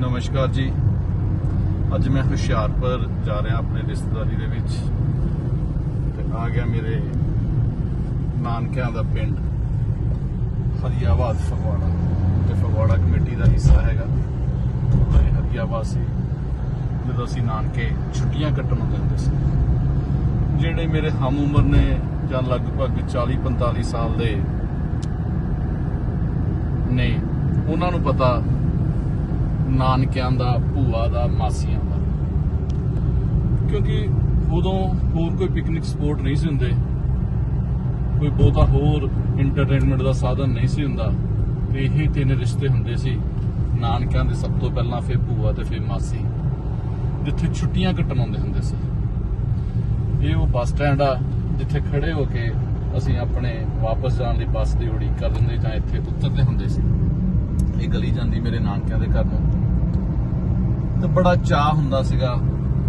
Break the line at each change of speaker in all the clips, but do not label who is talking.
ਨਮਸਕਾਰ ਜੀ। ਅੱਜ ਮੈਂ ਹੁਸ਼ਿਆਰਪੁਰ ਜਾ ਰਿਹਾ ਆਪਣੇ ਰਿਸ਼ਤੇਦਾਰੀ ਦੇ ਵਿੱਚ ਤੇ ਆ ਗਿਆ ਮੇਰੇ ਨਾਨਕਿਆਂ ਦਾ ਪਿੰਡ, ਹਰੀਆਬਾਦ ਫਗਵਾੜਾ। ਤੇ ਫਗਵਾੜਾ ਕਮੇਟੀ ਦਾ ਹਿੱਸਾ ਹੈਗਾ। ਤੇ ਹਰੀਆਬਾਦ ਸੀ। ਜਦੋਂ ਅਸੀਂ ਨਾਨਕੇ ਛੁੱਟੀਆਂ ਕੱਟਣ ਆਉਂਦੇ ਹੁੰਦੇ ਸੀ। ਜਿਹੜੇ ਮੇਰੇ ਹਮ ਉਮਰ ਨੇ ਜਾਂ ਲਗਭਗ 40 45 ਸਾਲ ਦੇ ਨੇ, ਉਹਨਾਂ ਨੂੰ ਪਤਾ ਨਾਨਕਿਆਂ ਦਾ, ਭੂਆ ਦਾ, ਮਾਸੀਆਂ ਦਾ। ਕਿਉਂਕਿ ਉਦੋਂ ਹੋਰ ਕੋਈ ਪਿਕਨਿਕ ਸਪੋਟ ਨਹੀਂ ਸੀ ਹੁੰਦੇ। ਕੋਈ ਬਹੁਤਾ ਹੋਰ ਇੰਟਰਟੇਨਮੈਂਟ ਦਾ ਸਾਧਨ ਨਹੀਂ ਸੀ ਹੁੰਦਾ। ਤੇ ਇਹੀ ਤਿੰਨ ਰਿਸ਼ਤੇ ਹੁੰਦੇ ਸੀ। ਨਾਨਕਿਆਂ ਦੇ ਸਭ ਤੋਂ ਪਹਿਲਾਂ, ਫਿਰ ਭੂਆ ਤੇ ਫਿਰ ਮਾਸੀ। ਜਿੱਥੇ ਛੁੱਟੀਆਂ ਕੱਟਣ ਆਉਂਦੇ ਹੁੰਦੇ ਸੀ। ਇਹ ਉਹ ਬੱਸ ਸਟੈਂਡ ਆ, ਜਿੱਥੇ ਖੜੇ ਹੋ ਕੇ ਅਸੀਂ ਆਪਣੇ ਵਾਪਸ ਜਾਣ ਲਈ ਬੱਸ ਦੀ ਉਡੀਕ ਕਰ ਦਿੰਦੇ ਜਾਂ ਇੱਥੇ ਉਤਰਦੇ ਹੁੰਦੇ ਸੀ। ਇਹ ਗਲੀ ਜਾਂਦੀ ਮੇਰੇ ਨਾਨਕਿਆਂ ਦੇ ਘਰ ਨੂੰ। ਤੇ ਬੜਾ ਚਾਹ ਹੁੰਦਾ ਸੀਗਾ।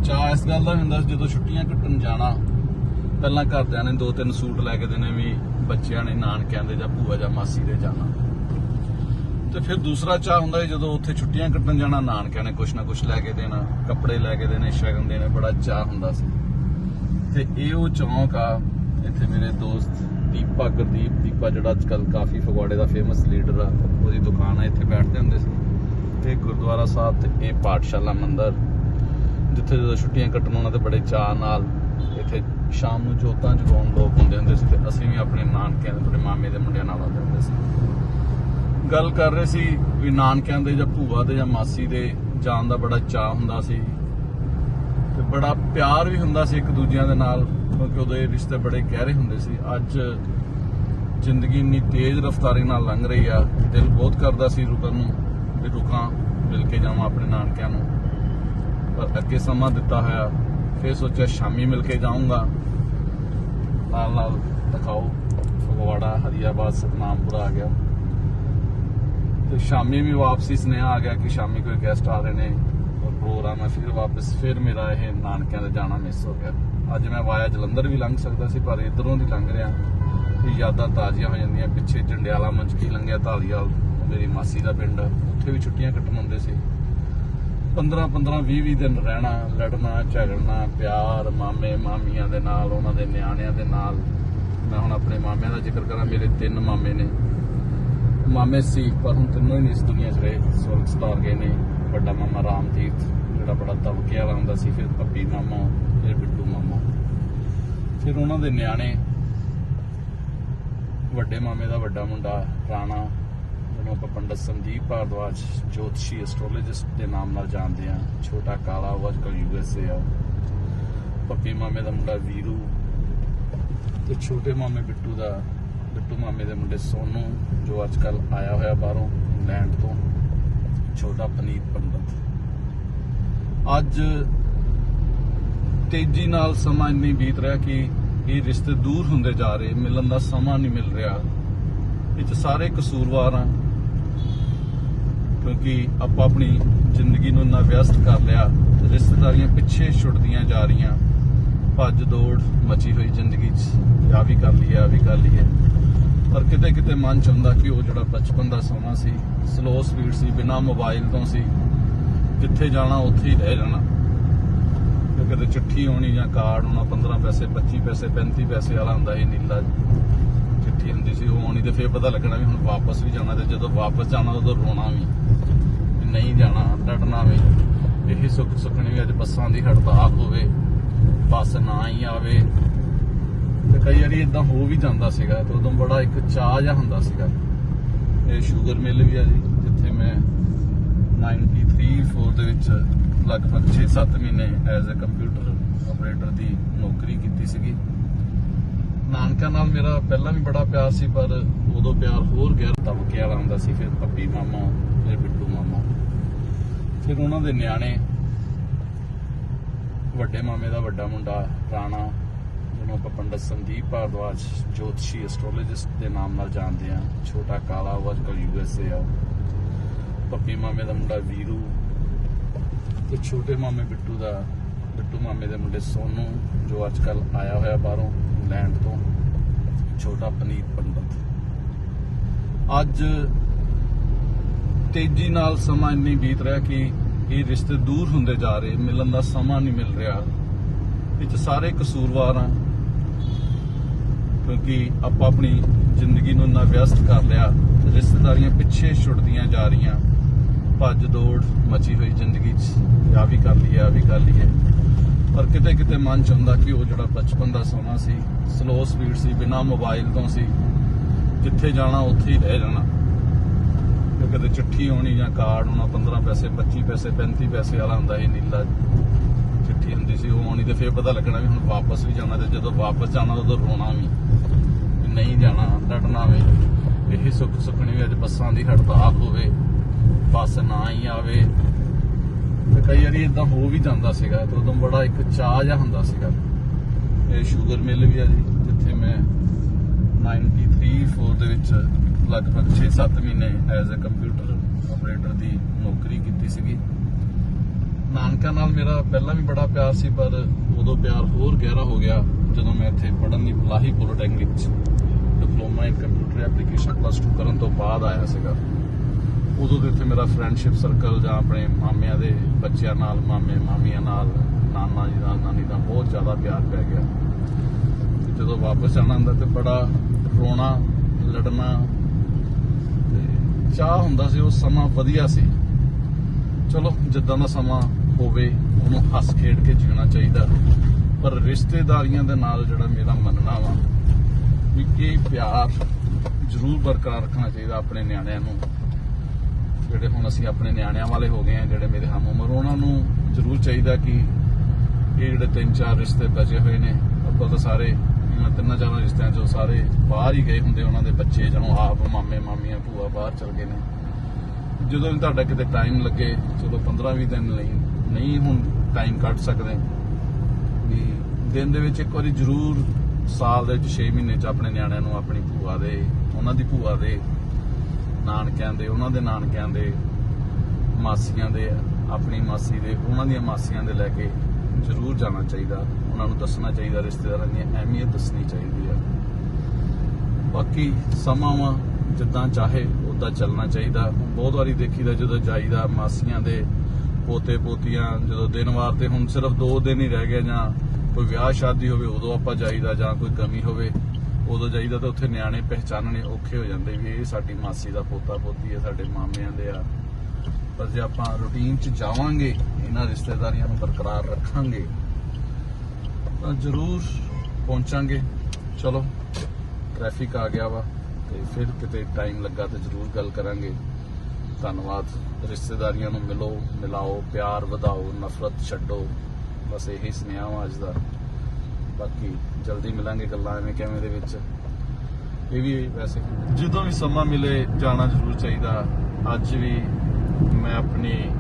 ਚਾਹ ਇਸ ਗੱਲ ਦਾ ਵੀ ਹੁੰਦਾ ਸੀ, ਜਦੋਂ ਛੁੱਟੀਆਂ ਕੱਟਣ ਜਾਣਾ, ਪਹਿਲਾਂ ਘਰਦਿਆਂ ਨੇ ਦੋ ਤਿੰਨ ਸੂਟ ਲੈ ਕੇ ਦੇਣੇ ਵੀ ਬੱਚਿਆਂ ਨੇ, ਨਾਨਕਿਆਂ ਦੇ ਜਾਂ ਭੂਆ ਜਾਂ ਮਾਸੀ ਦੇ ਜਾਣਾ। ਤੇ ਫਿਰ ਦੂਸਰਾ ਚਾਹ ਹੁੰਦਾ ਜਦੋਂ ਉੱਥੇ ਛੁੱਟੀਆਂ ਕੱਟਣ ਜਾਣਾ, ਨਾਨਕਿਆਂ ਨੇ ਕੁਛ ਨਾ ਕੁਛ ਲੈ ਕੇ ਦੇਣਾ, ਕੱਪੜੇ ਲੈ ਕੇ ਦੇਣੇ, ਸ਼ਗਨ ਦੇਣੇ, ਬੜਾ ਚਾਹ ਹੁੰਦਾ ਸੀ। ਤੇ ਇਹ ਉਹ ਚੌਂਕ ਆ, ਇੱਥੇ ਮੇਰੇ ਦੋਸਤ ਦੀਪਾ ਗੁਰਦੀਪ ਦੀਪਾ ਜਿਹੜਾ ਅੱਜ ਕੱਲ ਕਾਫੀ ਫਗਵਾੜੇ ਦਾ ਫੇਮਸ ਲੀਡਰ ਆ, ਉਹਦੀ ਦੁਕਾਨ ਆ, ਇੱਥੇ ਬੈਠਦੇ ਹੁੰਦੇ ਸੀ। ਤੇ ਗੁਰਦੁਆਰਾ ਸਾਹਿਬ ਤੇ ਇਹ ਪਾਠਸ਼ਾਲਾ ਮੰਦਿਰ, ਜਿੱਥੇ ਜਦੋਂ ਛੁੱਟੀਆਂ ਕੱਟਣ ਉਹਨਾਂ ਦੇ ਬੜੇ ਚਾਅ ਨਾਲ ਇੱਥੇ ਸ਼ਾਮ ਨੂੰ ਜੋਤਾਂ ਜਗਾਉਣ ਲੋਕ ਹੁੰਦੇ ਹੁੰਦੇ ਸੀ ਤੇ ਅਸੀਂ ਵੀ ਆਪਣੇ ਨਾਨਕਿਆਂ ਦੇ, ਆਪਣੇ ਮਾਮੇ ਦੇ ਮੁੰਡਿਆਂ ਨਾਲ ਆਉਂਦੇ ਹੁੰਦੇ ਸੀ। ਗੱਲ ਕਰ ਰਹੇ ਸੀ ਵੀ ਨਾਨਕਿਆਂ ਦੇ ਜਾਂ ਭੂਆ ਦੇ ਜਾਂ ਮਾਸੀ ਦੇ ਜਾਣ ਦਾ ਬੜਾ ਚਾਅ ਹੁੰਦਾ ਸੀ ਤੇ ਬੜਾ ਪਿਆਰ ਵੀ ਹੁੰਦਾ ਸੀ ਇੱਕ ਦੂਜਿਆਂ ਦੇ ਨਾਲ, ਕਿਉਂਕਿ ਉਦੋਂ ਇਹ ਰਿਸ਼ਤੇ ਬੜੇ ਗਹਿਰੇ ਹੁੰਦੇ ਸੀ। ਅੱਜ ਜ਼ਿੰਦਗੀ ਇੰਨੀ ਤੇਜ਼ ਰਫ਼ਤਾਰੀ ਨਾਲ ਲੰਘ ਰਹੀ ਆ, ਦਿਲ ਬਹੁਤ ਕਰਦਾ ਸੀ ਰੁਕਣ ਨੂੰ। ਵੀ ਰੁਕਾਂ ਮਿਲ ਕੇ ਜਾਵਾਂ, ਆਪਣੇ ਨਾਨਕਿਆਂ ਨੂੰ। ਪਰ ਅੱਗੇ ਸਮਾਂ ਦਿੱਤਾ ਹੋਇਆ, ਫਿਰ ਸੋਚਿਆ ਸ਼ਾਮੀ ਮਿਲ ਕੇ ਜਾਊਂਗਾ। ਨਾਲ ਨਾਲ ਦਿਖਾਓ, ਫਗਵਾੜਾ, ਹਰੀਆਬਾਦ, ਸਤਨਾਮਪੁਰ ਆ ਗਿਆ। ਤੇ ਸ਼ਾਮੀ ਵੀ ਵਾਪਸੀ ਸੁਨੇਹਾ ਆ ਗਿਆ ਕਿ ਸ਼ਾਮੀ ਕੋਈ ਗੈਸਟ ਆ ਰਹੇ ਨੇ। ਔਰ ਪ੍ਰੋਗਰਾਮ ਹੈ ਫਿਰ ਵਾਪਸ, ਫਿਰ ਮੇਰਾ ਇਹ ਨਾਨਕਿਆਂ ਦਾ ਜਾਣਾ ਮਿਸ ਹੋ ਗਿਆ। ਅੱਜ ਮੈਂ ਵਾਇਆ ਜਲੰਧਰ ਵੀ ਲੰਘ ਸਕਦਾ ਸੀ, ਪਰ ਇਧਰੋਂ ਦੀ ਲੰਘ ਰਿਹਾ। ਯਾਦਾਂ ਤਾਜ਼ੀਆਂ ਹੋ ਜਾਂਦੀਆਂ, ਪਿੱਛੇ ਜੰਡਿਆਲਾ ਮੰਚਕੀ ਲੰਘਿਆ, ਧਾਲੀਵਾਲ। ਮੇਰੀ ਮਾਸੀ ਦਾ ਪਿੰਡ, ਉੱਥੇ ਵੀ ਛੁੱਟੀਆਂ ਕੱਟਣ ਹੁੰਦੇ ਸੀ। 15 15 20 20 ਦਿਨ ਰਹਿਣਾ, ਲੜਨਾ, ਝਗੜਨਾ, ਪਿਆਰ, ਮਾਮੇ, ਮਾਮੀਆਂ ਦੇ ਨਾਲ, ਉਹਨਾਂ ਦੇ ਨਿਆਣਿਆਂ ਦੇ ਨਾਲ। ਮੈਂ ਹੁਣ ਆਪਣੇ ਮਾਮਿਆਂ ਦਾ ਜ਼ਿਕਰ ਕਰਾਂ, ਮੇਰੇ ਤਿੰਨ ਮਾਮੇ ਨੇ। ਮਾਮੇ ਸੀ, ਪਰ ਹੁਣ ਤਿੰਨੋਂ ਹੀ ਇਸ ਦੁਨੀਆ 'ਚ ਰਹੇ। ਸਵਰਗ ਸਤਾਰ ਗਏ ਨੇ, ਵੱਡਾ ਮਾਮਾ ਰਾਮਤੀਰਥ ਜਿਹੜਾ ਬੜਾ ਤਬਕਿਆ ਵਾਲਾ ਹੁੰਦਾ ਸੀ, ਫਿਰ ਪੱਪੀ ਮਾਮਾ, ਫਿਰ ਬਿੱਟੂ ਮਾਮਾ। ਫਿਰ ਉਹਨਾਂ ਦੇ ਨਿਆਣੇ, ਵੱਡੇ ਮਾਮੇ ਦਾ ਵੱਡਾ ਮੁੰਡਾ, ਰਾਣਾ ਜਿਹਨੂੰ ਆਪਾਂ ਪੰਡਤ ਸੰਦੀਪ ਭਾਰਦਵਾਜ, ਜੋਤਸ਼ੀ ਐਸਟ੍ਰੋਲੋਜਿਸਟ ਦੇ ਨਾਮ ਨਾਲ ਜਾਣਦੇ ਆ ਛੋਟਾ ਕਾਲਾ ਉਹ ਅੱਜ ਕੱਲ੍ਹ ਯੂਐਸਏ ਆ। ਪੱਪੀ ਮਾਮੇ ਦਾ ਮੁੰਡਾ ਵੀਰੂ ਤੇ ਛੋਟੇ ਮਾਮੇ ਬਿੱਟੂ ਦਾ, ਬਿੱਟੂ ਮਾਮੇ ਦੇ ਮੁੰਡੇ ਸੋਨੂ, ਜੋ ਅੱਜ ਕੱਲ ਆਇਆ ਹੋਇਆ ਬਾਹਰੋਂ ਇੰਗਲੈਂਡ ਤੋਂ। ਛੋਟਾ ਪਨੀਤ ਪੰਡਤ। ਅੱਜ ਤੇਜ਼ੀ ਨਾਲ ਸਮਾਂ ਇੰਨੀ ਬੀਤ ਰਿਹਾ ਕਿ ਇਹ ਰਿਸ਼ਤੇ ਦੂਰ ਹੁੰਦੇ ਜਾ ਰਹੇ। ਮਿਲਣ ਦਾ ਸਮਾਂ ਨਹੀਂ ਮਿਲ ਰਿਹਾ। ਇਹ 'ਚ ਸਾਰੇ ਕਸੂਰਵਾਰ ਆ। ਕਿਉਂਕਿ ਆਪਾਂ ਆਪਣੀ ਜ਼ਿੰਦਗੀ ਨੂੰ ਇੰਨਾ ਵਿਅਸਤ ਕਰ ਲਿਆ, ਰਿਸ਼ਤੇਦਾਰੀਆਂ ਪਿੱਛੇ ਛੁੱਟਦੀਆਂ ਜਾ ਰਹੀਆਂ। ਭੱਜ ਦੌੜ ਮਚੀ ਹੋਈ ਜ਼ਿੰਦਗੀ 'ਚ। ਆ ਵੀ ਕਰ ਲਈਏ ਆ ਵੀ ਕਰ ਲਈਏ। ਪਰ ਕਿਤੇ ਕਿਤੇ ਮਨ ਚ ਹੁੰਦਾ ਕਿ ਉਹ ਜਿਹੜਾ ਬਚਪਨ ਦਾ ਸਮਾਂ ਸੀ ਸਲੋ ਸਪੀਡ ਸੀ, ਬਿਨਾ ਮੋਬਾਈਲ ਤੋਂ ਸੀ, ਜਿੱਥੇ ਜਾਣਾ ਉੱਥੇ ਹੀ ਰਹਿ ਜਾਣਾ। ਤੇ ਕਦੇ ਚਿੱਠੀ ਆਉਣੀ ਜਾਂ ਕਾਰਡ ਆਉਣਾ 15 ਪੈਸੇ 25 ਪੈਸੇ 35 ਪੈਸੇ ਵਾਲਾ ਹੁੰਦਾ ਇਹ ਨੀਲਾ। ਚਿੱਠੀ ਹੁੰਦੀ ਸੀ, ਉਹ ਆਉਣੀ ਤੇ ਫੇਰ ਪਤਾ ਲੱਗਣਾ ਵੀ ਹੁਣ ਵਾਪਸ ਵੀ ਜਾਣਾ ਤੇ ਜਦੋਂ ਵਾਪਸ ਜਾਣਾ ਉਦੋਂ ਰੋਣਾ ਵੀ ਵੀ ਨਹੀਂ ਜਾਣਾ, ਡਟਣਾ ਵੀ। ਇਹ ਸੁੱਖ ਸੁੱਖਣੀ ਵੀ ਅੱਜ ਬੱਸਾਂ ਦੀ ਹੜਤਾਲ ਹੋਵੇ, ਬੱਸ ਨਾ ਹੀ ਆਵੇ। ਤੇ ਕਈ ਵਾਰੀ ਇਦਾਂ ਹੋ ਵੀ ਜਾਂਦਾ ਸੀਗਾ, ਤੇ ਉਦੋਂ ਬੜਾ ਇੱਕ ਚਾਹ ਜਿਹਾ ਹੁੰਦਾ ਸੀਗਾ। ਇਹ ਸ਼ੂਗਰ ਮਿਲ ਵੀ ਆ ਜੀ, ਜਿੱਥੇ ਮੈਂ 93 4 ਦੇ ਵਿੱਚ ਲਗਭਗ 6-7 ਮਹੀਨੇ ਐਜ਼ ਅ ਕੰਪਿਊਟਰ ਆਪਰੇਟਰ ਦੀ ਨੌਕਰੀ ਕੀਤੀ ਸੀਗੀ। ਨਾਨਕਾ ਨਾਲ ਮੇਰਾ ਪਹਿਲਾਂ ਵੀ ਬੜਾ ਪਿਆਰ ਸੀ, ਪਰ ਉਦੋਂ ਪਿਆਰ ਹੋਰ ਗਿਆ। ਤਬਕੇ ਵਾਲਾ ਹੁੰਦਾ ਸੀ, ਫਿਰ ਪੱਪੀ ਮਾਮਾ, ਫਿਰ ਬਿੱਟੂ ਮਾਮਾ। ਫਿਰ ਉਹਨਾਂ ਦੇ ਨਿਆਣੇ, ਵੱਡੇ ਮਾਮੇ ਦਾ ਵੱਡਾ ਮੁੰਡਾ ਰਾਣਾ, ਜਿਹਨੂੰ ਆਪਾਂ ਪੰਡਤ ਸੰਦੀਪ ਭਾਰਦਵਾਜ, ਜੋਤਸ਼ੀ ਐਸਟ੍ਰੋਲੋਜਿਸਟ ਦੇ ਨਾਮ ਨਾਲ ਜਾਣਦੇ ਆ ਛੋਟਾ ਕਾਲਾ ਉਹ ਅੱਜ ਕੱਲ੍ਹ ਯੂਐਸਏ ਆ। ਪੱਪੀ ਮਾਮੇ ਦਾ ਮੁੰਡਾ ਵੀਰੂ ਤੇ ਛੋਟੇ ਮਾਮੇ ਬਿੱਟੂ ਦਾ, ਬਿੱਟੂ ਮਾਮੇ ਦੇ ਮੁੰਡੇ ਸੋਨੂ, ਜੋ ਅੱਜ ਕੱਲ ਆਇਆ ਹੋਇਆ ਬਾਹਰੋਂ ਇੰਗਲੈਂਡ ਤੋਂ। ਛੋਟਾ ਪਨੀਤ ਪੰਡਤ। ਅੱਜ ਤੇਜ਼ੀ ਨਾਲ ਸਮਾਂ ਇੰਨੀ ਬੀਤ ਰਿਹਾ ਕਿ ਇਹ ਰਿਸ਼ਤੇ ਦੂਰ ਹੁੰਦੇ ਜਾ ਰਹੇ, ਮਿਲਣ ਦਾ ਸਮਾਂ ਨਹੀਂ ਮਿਲ ਰਿਹਾ। ਇਹ 'ਚ ਸਾਰੇ ਕਸੂਰਵਾਰ ਆ, ਕਿਉਂਕਿ ਆਪਾਂ ਆਪਣੀ ਜ਼ਿੰਦਗੀ ਨੂੰ ਇੰਨਾ ਵਿਅਸਤ ਕਰ ਲਿਆ, ਰਿਸ਼ਤੇਦਾਰੀਆਂ ਪਿੱਛੇ ਛੁੱਟਦੀਆਂ ਜਾ ਰਹੀਆਂ। ਭੱਜ ਦੌੜ ਮਚੀ ਹੋਈ ਜ਼ਿੰਦਗੀ 'ਚ ਆ ਵੀ ਕਰ ਲਈਏ ਆ ਵੀ ਕਰ ਲਈਏ। ਪਰ ਕਿਤੇ ਕਿਤੇ ਮਨ ਚ ਹੁੰਦਾ ਕਿ ਉਹ ਜਿਹੜਾ ਬਚਪਨ ਦਾ ਸਮਾਂ ਸੀ ਸਲੋ ਸਪੀਡ ਸੀ, ਬਿਨਾ ਮੋਬਾਈਲ ਤੋਂ ਸੀ ਜਿੱਥੇ ਜਾਣਾ, ਉੱਥੇ ਹੀ ਰਹਿ ਜਾਣਾ। ਕਦੇ ਚਿੱਠੀ ਆਉਣੀ ਜਾਂ ਕਾਰਡ ਆਉਣਾ 15 ਪੈਸੇ 25 ਪੈਸੇ 35 ਪੈਸੇ ਵਾਲਾ ਹੁੰਦਾ ਇਹ ਨੀਲਾ ਚਿੱਠੀ ਹੁੰਦੀ ਸੀ, ਉਹ ਆਉਣੀ ਤੇ ਫੇਰ ਪਤਾ ਲੱਗਣਾ ਵੀ ਹੁਣ ਵਾਪਸ ਵੀ ਜਾਣਾ ਤੇ ਜਦੋਂ ਵਾਪਸ ਜਾਣਾ ਉਦੋਂ ਰੋਣਾ ਵੀ। ਨਹੀਂ ਜਾਣਾ, ਡਟਣਾ ਵੀ। ਇਹ ਸੁੱਖ ਸੁਖਣੀ ਵੀ ਅੱਜ ਬੱਸਾਂ ਦੀ ਹੜਤਾਲ ਹੋਵੇ, ਬੱਸ ਨਾ ਹੀ ਆਵੇ। ਤੇ ਕਈ ਵਾਰੀ ਇਦਾਂ ਹੋ ਵੀ ਜਾਂਦਾ ਸੀਗਾ, ਤੇ ਉਦੋਂ ਬੜਾ ਇੱਕ ਚਾਹ ਜਿਹਾ ਹੁੰਦਾ ਸੀਗਾ। ਇਹ ਸ਼ੂਗਰ ਮਿਲ ਵੀ ਆ ਜੀ, ਜਿੱਥੇ ਮੈਂ 93 4 ਦੇ ਵਿੱਚ ਲਗਭਗ 6-7 ਮਹੀਨੇ ਐਜ਼ ਅ ਕੰਪਿਊਟਰ ਆਪਰੇਟਰ ਦੀ ਨੌਕਰੀ ਕੀਤੀ ਸੀਗੀ। ਨਾਨਕਾ ਨਾਲ ਮੇਰਾ ਪਹਿਲਾਂ ਵੀ ਬੜਾ ਪਿਆਰ ਸੀ, ਪਰ ਉਦੋਂ ਪਿਆਰ ਹੋਰ ਗਹਿਰਾ ਹੋ ਗਿਆ ਜਦੋਂ ਮੈਂ ਇੱਥੇ ਪੜਨ ਦੀ ਲਾਹੀ ਪੋਲੀਟੈਕਨਿਕ ਚ diploma in computer application plus 2 ਕਰਨ ਤੋਂ ਬਾਅਦ ਆਇਆ ਸੀਗਾ। ਉਦੋਂ ਦੇ ਇੱਥੇ ਮੇਰਾ ਫਰੈਂਡਸ਼ਿਪ ਸਰਕਲ ਜਾਂ ਆਪਣੇ ਮਾਮਿਆਂ ਦੇ ਬੱਚਿਆਂ ਨਾਲ, ਮਾਮੇ, ਮਾਮੀਆਂ ਨਾਲ, ਨਾਨਾ ਜੀ ਨਾਲ, ਨਾਨੀ ਦਾ ਬਹੁਤ ਜ਼ਿਆਦਾ ਪਿਆਰ ਪੈ ਗਿਆ। ਜਦੋਂ ਵਾਪਸ ਜਾਣਾ ਹੁੰਦਾ ਤੇ ਬੜਾ ਰੋਣਾ, ਲੜਨਾ ਤੇ ਚਾਹ ਹੁੰਦਾ ਸੀ, ਉਹ ਸਮਾਂ ਵਧੀਆ ਸੀ। ਚਲੋ, ਜਿੱਦਾਂ ਦਾ ਸਮਾਂ ਹੋਵੇ, ਉਹਨੂੰ ਹੱਸ ਖੇਡ ਕੇ ਜੀਣਾ ਚਾਹੀਦਾ। ਪਰ ਰਿਸ਼ਤੇਦਾਰੀਆਂ ਦੇ ਨਾਲ ਜਿਹੜਾ ਮੇਰਾ ਮੰਨਣਾ ਵਾ, ਵੀ ਇਹ ਪਿਆਰ ਜ਼ਰੂਰ ਬਰਕਰਾਰ ਰੱਖਣਾ ਚਾਹੀਦਾ ਆਪਣੇ ਨਿਆਣਿਆਂ ਨੂੰ। ਜਿਹੜੇ ਹੁਣ ਅਸੀਂ ਆਪਣੇ ਨਿਆਣਿਆਂ ਵਾਲੇ ਹੋ ਗਏ ਆ ਜਿਹੜੇ ਮੇਰੇ ਹਮ ਉਮਰ, ਉਹਨਾਂ ਨੂੰ ਜ਼ਰੂਰ ਚਾਹੀਦਾ ਕਿ ਇਹ ਜਿਹੜੇ ਤਿੰਨ ਚਾਰ ਰਿਸ਼ਤੇ ਬਚੇ ਹੋਏ ਨੇ ਅੱਬਲ ਤਾਂ ਸਾਰੇ ਮੈਂ ਤਿੰਨਾਂ ਚਾਰਾਂ ਰਿਸ਼ਤਿਆਂ ਚੋਂ ਸਾਰੇ ਬਾਹਰ ਹੀ ਗਏ ਹੁੰਦੇ ਉਹਨਾਂ ਦੇ ਬੱਚੇ ਜਦੋਂ ਆਪ, ਮਾਮੇ, ਮਾਮੀਆਂ, ਭੂਆ, ਬਾਹਰ ਚਲ ਗਏ ਨੇ। ਜਦੋਂ ਵੀ ਤੁਹਾਡਾ ਕਿਤੇ ਟਾਈਮ ਲੱਗੇ, ਚਲੋ 15-20 ਦਿਨ ਲਈ ਨਹੀਂ ਹੁਣ ਟਾਈਮ ਕੱਢ ਸਕਦੇ। ਵੀ ਦਿਨ ਦੇ ਵਿੱਚ ਇੱਕ ਵਾਰੀ ਜ਼ਰੂਰ ਸਾਲ ਦੇ ਵਿੱਚ 6 ਮਹੀਨੇ ਚ ਆਪਣੇ ਨਿਆਣਿਆਂ ਨੂੰ ਆਪਣੀ ਭੂਆ ਦੇ, ਉਹਨਾਂ ਦੀ ਭੂਆ ਦੇ, ਨਾਨਕਿਆਂ ਦੇ, ਉਹਨਾਂ ਦੇ ਨਾਨਕਿਆਂ ਦੇ, ਮਾਸੀਆਂ ਦੇ, ਆਪਣੀ ਮਾਸੀ ਦੇ, ਉਹਨਾਂ ਦੀਆਂ ਮਾਸੀਆਂ ਦੇ ਲੈ ਕੇ ਜ਼ਰੂਰ ਜਾਣਾ ਚਾਹੀਦਾ। ਉਹਨਾਂ ਨੂੰ ਦੱਸਣਾ ਚਾਹੀਦਾ, ਰਿਸ਼ਤੇਦਾਰਾਂ ਦੀ ਅਹਿਮੀਅਤ ਦੱਸਣੀ ਚਾਹੀਦੀ ਆ। ਬਾਕੀ ਸਮਾਂ ਵਾ, ਜਿੱਦਾਂ ਚਾਹੇ ਉਦਾਂ ਚੱਲਣਾ ਚਾਹੀਦਾ। ਬਹੁਤ ਵਾਰੀ ਦੇਖੀਦਾ, ਜਦੋਂ ਜਾਈਦਾ ਮਾਸੀਆਂ ਦੇ ਪੋਤੇ ਪੋਤੀਆਂ, ਜਦੋਂ ਦਿਨ ਵਾਰ ਤੇ ਹੁਣ ਸਿਰਫ 2 ਦਿਨ ਹੀ ਰਹਿ ਗਏ ਜਾਂ ਕੋਈ ਵਿਆਹ ਸ਼ਾਦੀ ਹੋਵੇ, ਉਦੋਂ ਆਪਾਂ ਜਾਈਦਾ ਜਾਂ ਕੋਈ ਕਮੀ ਹੋਵੇ, ਉਦੋਂ ਜਾਈਦਾ ਤਾਂ ਉੱਥੇ ਨਿਆਣੇ ਪਹਿਚਾਨਣੇ ਔਖੇ ਹੋ ਜਾਂਦੇ ਵੀ ਇਹ ਸਾਡੀ ਮਾਸੀ ਦਾ ਪੋਤਾ ਪੋਤੀ ਹੈ ਸਾਡੇ ਮਾਮਿਆਂ ਦੇ ਆ। ਪਰ ਜੇ ਆਪਾਂ ਰੁਟੀਨ 'ਚ ਜਾਵਾਂਗੇ, ਇਹਨਾਂ ਰਿਸ਼ਤੇਦਾਰੀਆਂ ਨੂੰ ਬਰਕਰਾਰ ਰੱਖਾਂਗੇ ਤਾਂ ਜ਼ਰੂਰ ਪਹੁੰਚਾਂਗੇ। ਚਲੋ ਟ੍ਰੈਫਿਕ ਆ ਗਿਆ ਵਾ ਤੇ ਫਿਰ ਕਿਤੇ ਟਾਈਮ ਲੱਗਾ ਤੇ ਜ਼ਰੂਰ ਗੱਲ ਕਰਾਂਗੇ। ਧੰਨਵਾਦ। ਰਿਸ਼ਤੇਦਾਰੀਆਂ ਨੂੰ ਮਿਲੋ, ਮਿਲਾਓ, ਪਿਆਰ ਵਧਾਓ, ਨਫ਼ਰਤ ਛੱਡੋ। ਬਸ ਇਹੀ ਸੁਨੇਹਾ ਵਾ ਅੱਜ ਦਾ। ਬਾਕੀ ਜਲਦੀ ਮਿਲਾਂਗੇ ਗੱਲਾਂ ਐਵੇਂ ਕਿਵੇਂ ਦੇ ਵਿੱਚ। ਇਹ ਵੀ ਵੈਸੇ ਜਦੋਂ ਵੀ ਸਮਾਂ ਮਿਲੇ, ਜਾਣਾ ਜ਼ਰੂਰ ਚਾਹੀਦਾ। ਅੱਜ ਵੀ ਮੈਂ ਆਪਣੀ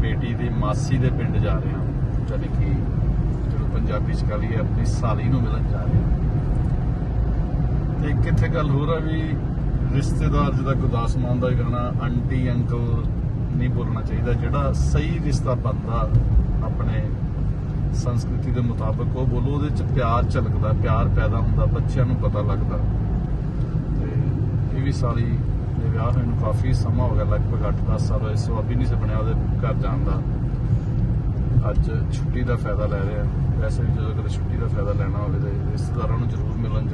ਬੇਟੀ ਦੀ ਮਾਸੀ ਦੇ ਪਿੰਡ ਜਾ ਰਿਹਾ। ਜਾਨੀ ਕਿ ਪੰਜਾਬੀ ਚ ਕਹ ਲਈਏ ਆਪਣੀ ਸਾਲੀ ਨੂੰ ਮਿਲਣ ਜਾ ਰਿਹਾ ਤੇ ਕਿੱਥੇ ਗੱਲ ਹੋ ਰਹੀ ਵੀ ਰਿਸ਼ਤੇਦਾਰ ਜਿਹਦਾ ਗੁਰਦਾਸ ਮਾਨ ਦਾ ਗਾਣਾ ਆਂਟੀ ਅੰਕਲ ਨਹੀਂ ਬੋਲਣਾ ਚਾਹੀਦਾ, ਜਿਹੜਾ ਸਹੀ ਰਿਸ਼ਤਾ ਬਣਦਾ ਆਪਣੇ ਸੰਸਕ੍ਰਿਤੀ ਦੇ ਮੁਤਾਬਕ, ਉਹ ਬੋਲੋ, ਉਹਦੇ ਚ ਪਿਆਰ ਝਲਕਦਾ, ਪਿਆਰ ਪੈਦਾ ਹੁੰਦਾ, ਬੱਚਿਆਂ ਨੂੰ ਪਤਾ ਲੱਗਦਾ। ਤੇ ਇਹ ਵੀ ਸਾਲੀ ਦੇ ਵਿਆਹ ਹੋਏ ਨੂੰ ਕਾਫੀ ਸਮਾਂ ਹੋ ਗਿਆ, ਲਗਭਗ 8-10 ਸਾਲ ਹੋਏ ਸੋ ਅਭੀ ਨਹੀਂ ਸੀ ਬਣਿਆ ਉਹਦੇ ਘਰ ਜਾਣ ਦਾ। ਅੱਜ ਛੁੱਟੀ ਦਾ ਫਾਇਦਾ ਲੈ ਰਿਹਾ। ਵੈਸੇ ਵੀ ਜਦੋਂ ਕਦੇ ਛੁੱਟੀ ਦਾ ਫਾਇਦਾ ਲੈਣਾ ਹੋਵੇ ਤਾਂ ਰਿਸ਼ਤੇਦਾਰਾਂ ਨੂੰ ਜ਼ਰੂਰ ਮਿਲਣ